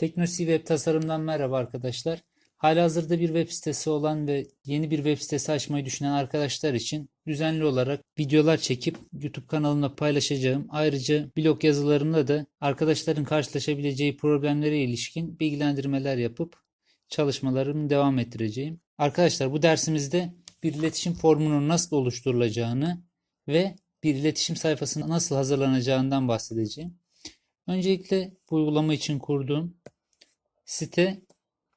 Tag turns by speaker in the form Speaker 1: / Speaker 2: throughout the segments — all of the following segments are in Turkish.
Speaker 1: Teknosi Web tasarımdan merhaba arkadaşlar. Halihazırda bir web sitesi olan ve yeni bir web sitesi açmayı düşünen arkadaşlar için düzenli olarak videolar çekip YouTube kanalımda paylaşacağım. Ayrıca blog yazılarımda da arkadaşların karşılaşabileceği problemlere ilişkin bilgilendirmeler yapıp çalışmalarımı devam ettireceğim. Arkadaşlar bu dersimizde bir iletişim formunun nasıl oluşturulacağını ve bir iletişim sayfasının nasıl hazırlanacağından bahsedeceğim. Öncelikle bu uygulama için kurduğum site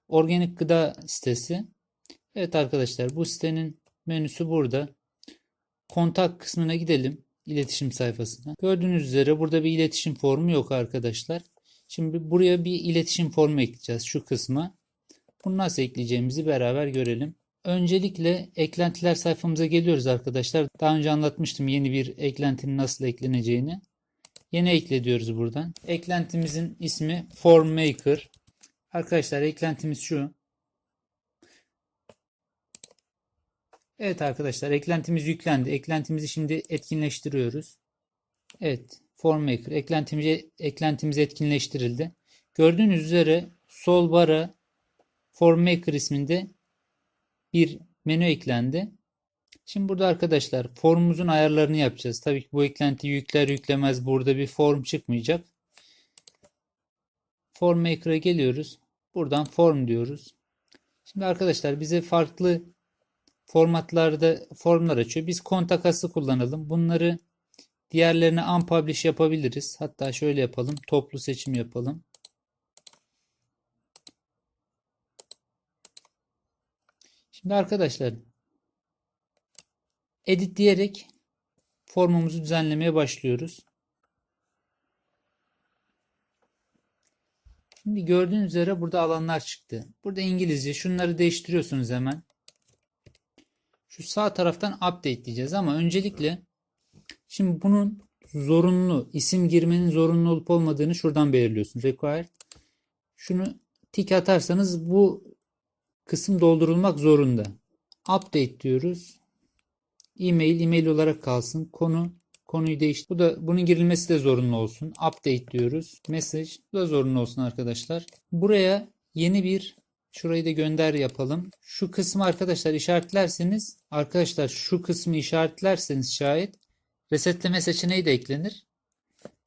Speaker 1: organik gıda sitesi. Evet arkadaşlar bu sitenin menüsü burada. Kontak kısmına gidelim. iletişim sayfasına. Gördüğünüz üzere burada bir iletişim formu yok arkadaşlar. Şimdi buraya bir iletişim formu ekleyeceğiz şu kısma. Bunu nasıl ekleyeceğimizi beraber görelim. Öncelikle eklentiler sayfamıza geliyoruz arkadaşlar. Daha önce anlatmıştım yeni bir eklentinin nasıl ekleneceğini. Yeni ekle diyoruz buradan. Eklentimizin ismi Form Maker. Arkadaşlar eklentimiz şu. Evet arkadaşlar eklentimiz yüklendi. Eklentimizi şimdi etkinleştiriyoruz. Evet Form Maker eklentimiz, etkinleştirildi. Gördüğünüz üzere sol bara Form Maker isminde bir menü eklendi. Şimdi burada arkadaşlar formumuzun ayarlarını yapacağız. Tabii ki bu eklenti yükler yüklemez burada bir form çıkmayacak. Form Maker'a geliyoruz. Buradan form diyoruz. Şimdi arkadaşlar bize farklı formatlarda formlar açıyor. Biz kontakası kullanalım. Bunları diğerlerine unpublish yapabiliriz. Hatta şöyle yapalım. Toplu seçim yapalım. Şimdi arkadaşlar edit diyerek formumuzu düzenlemeye başlıyoruz. Şimdi gördüğünüz üzere burada alanlar çıktı. Burada İngilizce şunları değiştiriyorsunuz hemen. Şu sağ taraftan update diyeceğiz ama öncelikle şimdi bunun zorunlu isim girmenin zorunlu olup olmadığını şuradan belirliyorsunuz. Required. Şunu tik atarsanız bu kısım doldurulmak zorunda. Update diyoruz. E-mail e-mail olarak kalsın. Konu konuyu değiştir. Bu da bunun girilmesi de zorunlu olsun. Update diyoruz. Message bu da zorunlu olsun arkadaşlar. Buraya yeni bir şurayı da gönder yapalım. Şu kısmı arkadaşlar işaretlerseniz arkadaşlar şu kısmı işaretlerseniz şayet resetleme seçeneği de eklenir.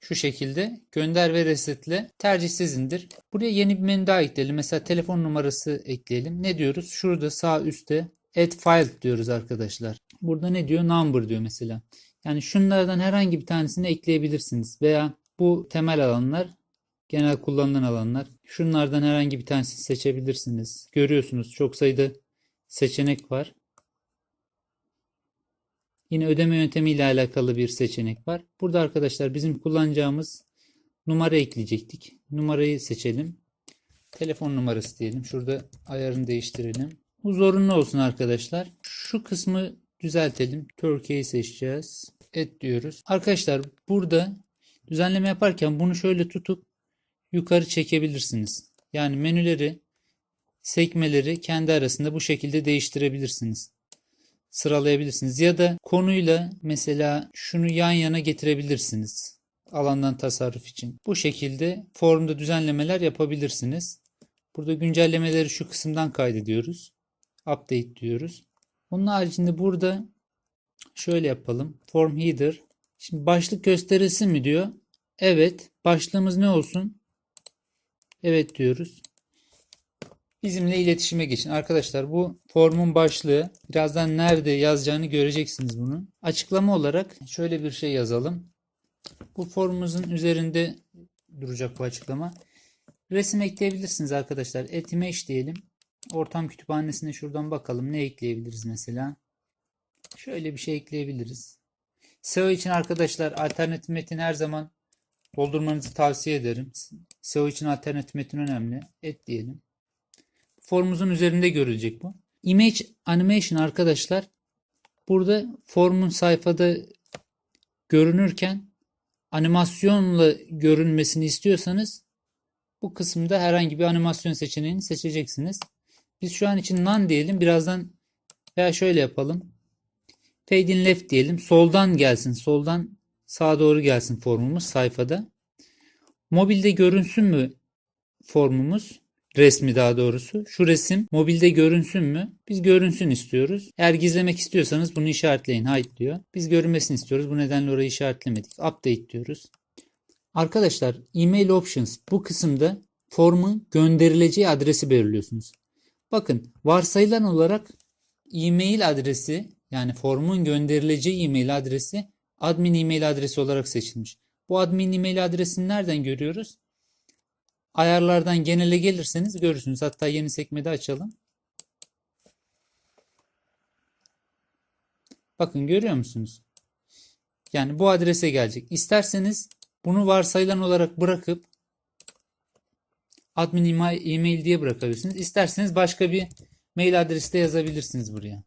Speaker 1: Şu şekilde gönder ve resetle tercih sizindir. Buraya yeni bir menü daha ekleyelim. Mesela telefon numarası ekleyelim. Ne diyoruz? Şurada sağ üstte add file diyoruz arkadaşlar. Burada ne diyor? Number diyor mesela. Yani şunlardan herhangi bir tanesini ekleyebilirsiniz. Veya bu temel alanlar genel kullanılan alanlar. Şunlardan herhangi bir tanesini seçebilirsiniz. Görüyorsunuz çok sayıda seçenek var. Yine ödeme yöntemi ile alakalı bir seçenek var. Burada arkadaşlar bizim kullanacağımız numara ekleyecektik. Numarayı seçelim. Telefon numarası diyelim. Şurada ayarını değiştirelim. Bu zorunlu olsun arkadaşlar. Şu kısmı düzeltelim. Türkiye'yi seçeceğiz. Et diyoruz. Arkadaşlar burada düzenleme yaparken bunu şöyle tutup yukarı çekebilirsiniz. Yani menüleri, sekmeleri kendi arasında bu şekilde değiştirebilirsiniz. Sıralayabilirsiniz. Ya da konuyla mesela şunu yan yana getirebilirsiniz. Alandan tasarruf için. Bu şekilde formda düzenlemeler yapabilirsiniz. Burada güncellemeleri şu kısımdan kaydediyoruz. Update diyoruz. Onun haricinde burada şöyle yapalım. Form header. Şimdi başlık gösterilsin mi diyor. Evet. Başlığımız ne olsun? Evet diyoruz. Bizimle iletişime geçin. Arkadaşlar bu formun başlığı. Birazdan nerede yazacağını göreceksiniz bunu. Açıklama olarak şöyle bir şey yazalım. Bu formumuzun üzerinde duracak bu açıklama. Resim ekleyebilirsiniz arkadaşlar. Etimage diyelim. Ortam kütüphanesine şuradan bakalım. Ne ekleyebiliriz mesela? Şöyle bir şey ekleyebiliriz. SEO için arkadaşlar alternatif metin her zaman doldurmanızı tavsiye ederim. SEO için alternatif metin önemli. Et diyelim. Formumuzun üzerinde görülecek bu. Image animation arkadaşlar burada formun sayfada görünürken animasyonla görünmesini istiyorsanız bu kısımda herhangi bir animasyon seçeneğini seçeceksiniz. Biz şu an için none diyelim. Birazdan veya şöyle yapalım. Fade in left diyelim. Soldan gelsin. Soldan sağa doğru gelsin formumuz sayfada. Mobilde görünsün mü formumuz. Resmi daha doğrusu. Şu resim mobilde görünsün mü? Biz görünsün istiyoruz. Eğer gizlemek istiyorsanız bunu işaretleyin. Hide diyor. Biz görünmesini istiyoruz. Bu nedenle orayı işaretlemedik. Update diyoruz. Arkadaşlar email options bu kısımda formun gönderileceği adresi belirliyorsunuz. Bakın varsayılan olarak e-mail adresi yani formun gönderileceği e-mail adresi admin e-mail adresi olarak seçilmiş. Bu admin e-mail adresini nereden görüyoruz? Ayarlardan genele gelirseniz görürsünüz. Hatta yeni sekmede açalım. Bakın görüyor musunuz? Yani bu adrese gelecek. İsterseniz bunu varsayılan olarak bırakıp admin e-mail diye bırakabilirsiniz. İsterseniz başka bir mail adresi de yazabilirsiniz buraya.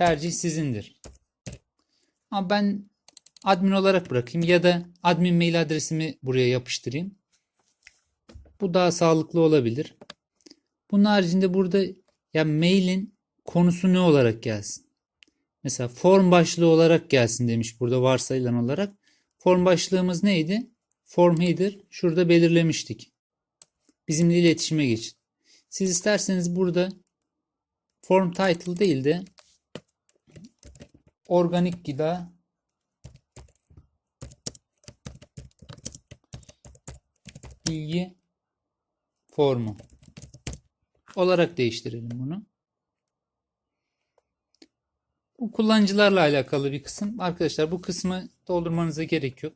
Speaker 1: Tercih sizindir. Ama ben admin olarak bırakayım ya da admin mail adresimi buraya yapıştırayım. Bu daha sağlıklı olabilir. Bunun haricinde burada ya mailin konusu ne olarak gelsin? Mesela form başlığı olarak gelsin demiş burada varsayılan olarak. Form başlığımız neydi? Form header şurada belirlemiştik. Bizimle iletişime geçin. Siz isterseniz burada form title değil de organik gıda bilgi formu olarak değiştirelim bunu. Bu kullanıcılarla alakalı bir kısım. Arkadaşlar bu kısmı doldurmanıza gerek yok.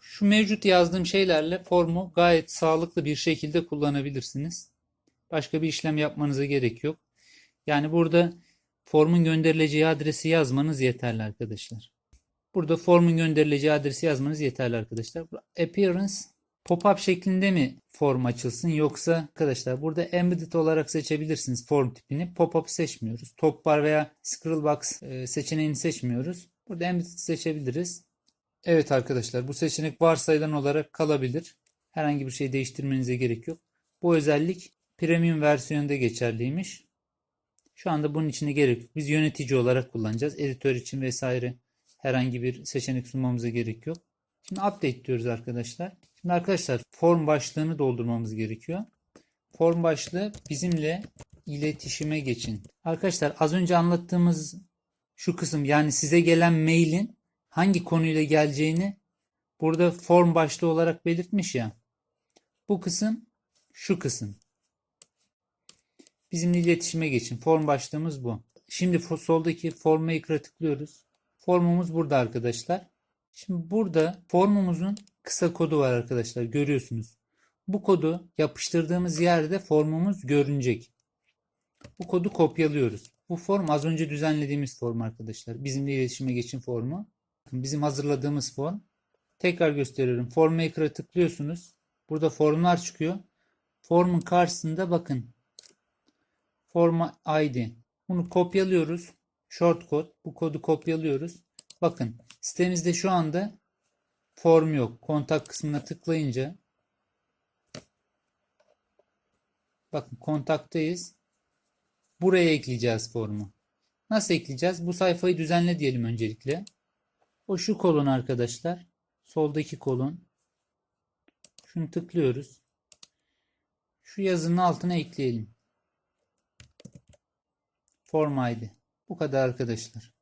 Speaker 1: Şu mevcut yazdığım şeylerle formu gayet sağlıklı bir şekilde kullanabilirsiniz. Başka bir işlem yapmanıza gerek yok. Yani burada formun gönderileceği adresi yazmanız yeterli arkadaşlar. Burada formun gönderileceği adresi yazmanız yeterli arkadaşlar. Appearance pop-up şeklinde mi form açılsın yoksa arkadaşlar burada embedded olarak seçebilirsiniz form tipini. Pop-up seçmiyoruz. Top bar veya scroll box e, seçeneğini seçmiyoruz. Burada embedded seçebiliriz. Evet arkadaşlar bu seçenek varsayılan olarak kalabilir. Herhangi bir şey değiştirmenize gerek yok. Bu özellik premium versiyonda geçerliymiş. Şu anda bunun içine gerek yok. Biz yönetici olarak kullanacağız. Editör için vesaire herhangi bir seçenek sunmamıza gerek yok. Şimdi update diyoruz arkadaşlar. Şimdi arkadaşlar form başlığını doldurmamız gerekiyor. Form başlığı bizimle iletişime geçin. Arkadaşlar az önce anlattığımız şu kısım yani size gelen mailin hangi konuyla geleceğini burada form başlığı olarak belirtmiş ya. Bu kısım şu kısım. Bizimle iletişime geçin. Form başlığımız bu. Şimdi soldaki form maker'a tıklıyoruz. Formumuz burada arkadaşlar. Şimdi burada formumuzun kısa kodu var arkadaşlar. Görüyorsunuz. Bu kodu yapıştırdığımız yerde formumuz görünecek. Bu kodu kopyalıyoruz. Bu form az önce düzenlediğimiz form arkadaşlar. Bizimle iletişime geçin formu. Bizim hazırladığımız form. Tekrar gösteriyorum. Form Maker'a tıklıyorsunuz. Burada formlar çıkıyor. Formun karşısında bakın. Form ID. Bunu kopyalıyoruz. Shortcode. Bu kodu kopyalıyoruz. Bakın sitemizde şu anda form yok. Kontak kısmına tıklayınca bakın kontaktayız. Buraya ekleyeceğiz formu. Nasıl ekleyeceğiz? Bu sayfayı düzenle diyelim öncelikle. O şu kolon arkadaşlar. Soldaki kolon. Şunu tıklıyoruz. Şu yazının altına ekleyelim. Form ID. Bu kadar arkadaşlar.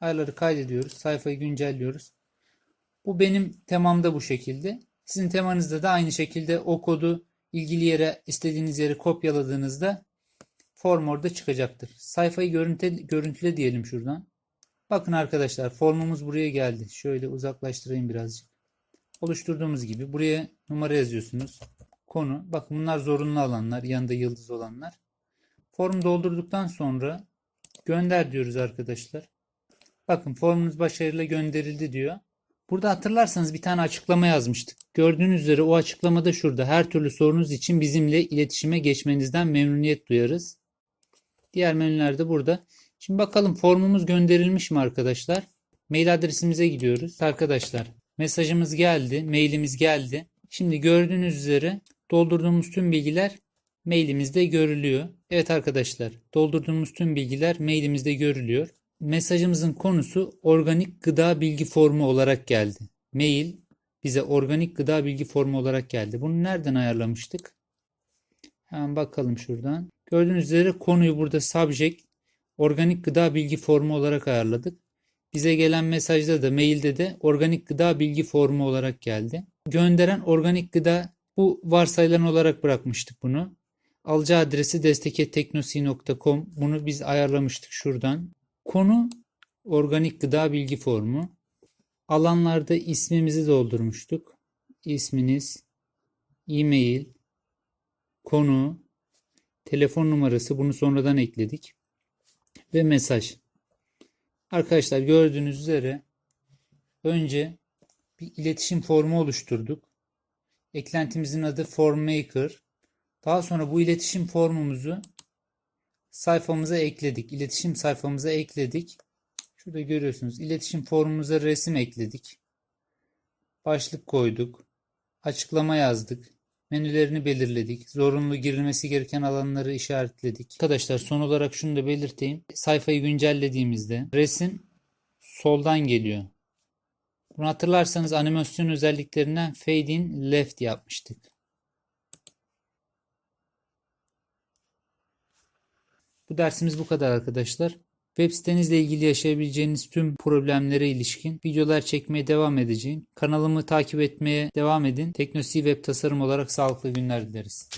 Speaker 1: Ayarları kaydediyoruz. Sayfayı güncelliyoruz. Bu benim temamda bu şekilde. Sizin temanızda da aynı şekilde o kodu ilgili yere istediğiniz yere kopyaladığınızda form orada çıkacaktır. Sayfayı görüntü, görüntüle diyelim şuradan. Bakın arkadaşlar formumuz buraya geldi. Şöyle uzaklaştırayım birazcık. Oluşturduğumuz gibi buraya numara yazıyorsunuz. Konu. Bakın bunlar zorunlu alanlar. Yanında yıldız olanlar. Form doldurduktan sonra gönder diyoruz arkadaşlar. Bakın formunuz başarıyla gönderildi diyor. Burada hatırlarsanız bir tane açıklama yazmıştık. Gördüğünüz üzere o açıklamada şurada her türlü sorunuz için bizimle iletişime geçmenizden memnuniyet duyarız. Diğer menüler de burada. Şimdi bakalım formumuz gönderilmiş mi arkadaşlar? Mail adresimize gidiyoruz. Arkadaşlar mesajımız geldi, mailimiz geldi. Şimdi gördüğünüz üzere doldurduğumuz tüm bilgiler mailimizde görülüyor. Evet arkadaşlar doldurduğumuz tüm bilgiler mailimizde görülüyor. Mesajımızın konusu organik gıda bilgi formu olarak geldi. mail bize organik gıda bilgi formu olarak geldi. Bunu nereden ayarlamıştık? Hemen bakalım şuradan. Gördüğünüz üzere konuyu burada subject organik gıda bilgi formu olarak ayarladık. Bize gelen mesajda da mailde de organik gıda bilgi formu olarak geldi. Gönderen organik gıda bu varsayılan olarak bırakmıştık bunu. Alacağı adresi desteketteknosi.com bunu biz ayarlamıştık şuradan. Konu organik gıda bilgi formu. Alanlarda ismimizi doldurmuştuk. İsminiz, e-mail, konu, telefon numarası bunu sonradan ekledik ve mesaj. Arkadaşlar gördüğünüz üzere önce bir iletişim formu oluşturduk. Eklentimizin adı FormMaker. Daha sonra bu iletişim formumuzu sayfamıza ekledik. İletişim sayfamıza ekledik. Şurada görüyorsunuz. İletişim formumuza resim ekledik. Başlık koyduk. Açıklama yazdık. Menülerini belirledik. Zorunlu girilmesi gereken alanları işaretledik. Arkadaşlar son olarak şunu da belirteyim. Sayfayı güncellediğimizde resim soldan geliyor. Bunu hatırlarsanız animasyon özelliklerinden fade in left yapmıştık. Bu dersimiz bu kadar arkadaşlar. Web sitenizle ilgili yaşayabileceğiniz tüm problemlere ilişkin videolar çekmeye devam edeceğim. Kanalımı takip etmeye devam edin. Teknosi Web Tasarım olarak sağlıklı günler dileriz.